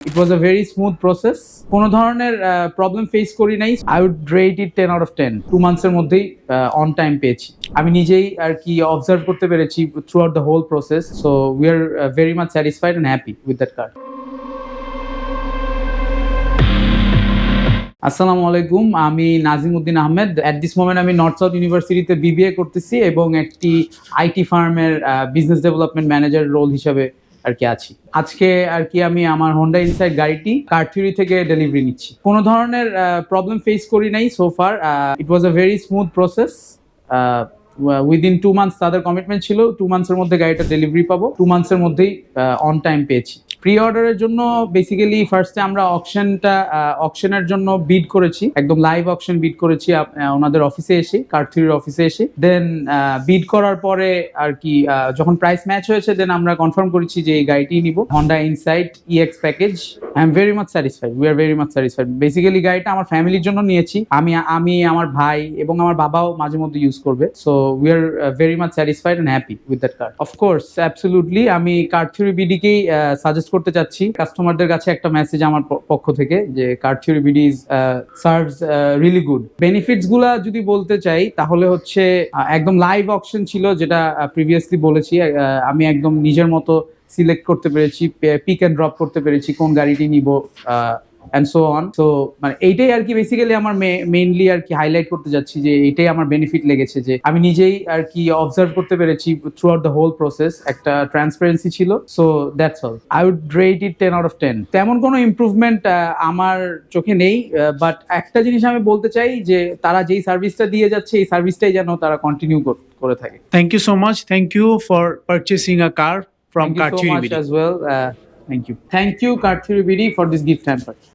It was a very smooth process কোনো ধরনের problem face করি নাই। I would rate it ten out of ten two মান্থসের মধ্যেই on time পেয়েছি। আমি নিজেই আর কি অবজার্ভ করতে পেরেছি throughout the whole process so we are very much satisfied and happy with that car আসসালামু আলাইকুম। আমি Nazim Uddin Ahmed. At this moment আমি নর্থ সাউথ ইউনিভার্সিটিতে বিবিএ করতেছি এবং একটি আইটি ফার্মের বিজনেস ডেভেলপমেন্ট ম্যানেজার রোল হিসাবে আর কি আছি। আজকে আর কি আমি আমার হোন্ডা ইনসাইড গাড়িটি কারথিউরি থেকে ডেলিভারি নিচ্ছি। কোনো ধরনের প্রবলেম ফেস করি নাই so far it was a very smooth process within two months তাদের কমিটমেন্ট ছিল টু মান্থসের মধ্যে গাড়িটা ডেলিভারি পাবো টু মান্থসের মধ্যেই অন টাইম পেয়েছি। প্রি অর্ডারের জন্য বেসিক্যালি ফার্স্টে আমরা অকশনটা অকশনের জন্য বিড করেছি। একদম লাইভ অকশন বিড করেছি ওনাদের অফিসে এসে কার্থির অফিসে এসে। দেন বিড করার পরে আর কি যখন প্রাইস ম্যাচ হয়েছে দেন আমরা কনফার্ম করেছি যে এই গাড়িটি নিব। Honda Insight EX package I am very much satisfied we are very much satisfied basically গাড়িটা আমার ফ্যামিলির জন্য নিয়েছি। আমি আমি, আমার ভাই এবং আমার বাবাও মাঝে মধ্যে ইউজ করবে। So we are very much satisfied and happy with that car of course absolutely আমি কার্থিউরি বিডিকেই সাজেস্ট করতে চাচ্ছি। কাস্টমারদের কাছে একটা মেসেজ আমার পক্ষ থেকে যে card theory BD is serves really good বেনিফিটসগুলা যদি বলতে চাই, তাহলে হচ্ছে একদম লাইভ অপশন ছিল যেটা প্রিভিয়াসলি বলেছি আমি একদম নিজের মতো সিলেক্ট করতে পেরেছি পিক অ্যান্ড ড্রপ করতে পেরেছি কোন গাড়িটি নিব অ্যান্ড সো অন সো মানে এইটাই আর কি বেসিক্যালি আমার মেইনলি আর কি হাইলাইট করতে যাচ্ছি যে এটাই আমার বেনিফিট লেগেছে যে আমি নিজেই আর কি অবজার্ভ করতে পেরেছি throughout the whole process একটা ট্রান্সপারেন্সি ছিল। So that's all I would rate it ten out of ten তেমন কোনো ইম্প্রুভমেন্ট আমার চোখে নেই বাট একটা জিনিস আমি বলতে চাই যে তারা যেই সার্ভিসটা দিয়ে যাচ্ছে এই সার্ভিসটাই যেন তারা কন্টিনিউ করে থাকে। Thank you so much. Thank you for purchasing a car from Thank you so Karchiri much as well. Uh, thank you. Thank you, Karthiri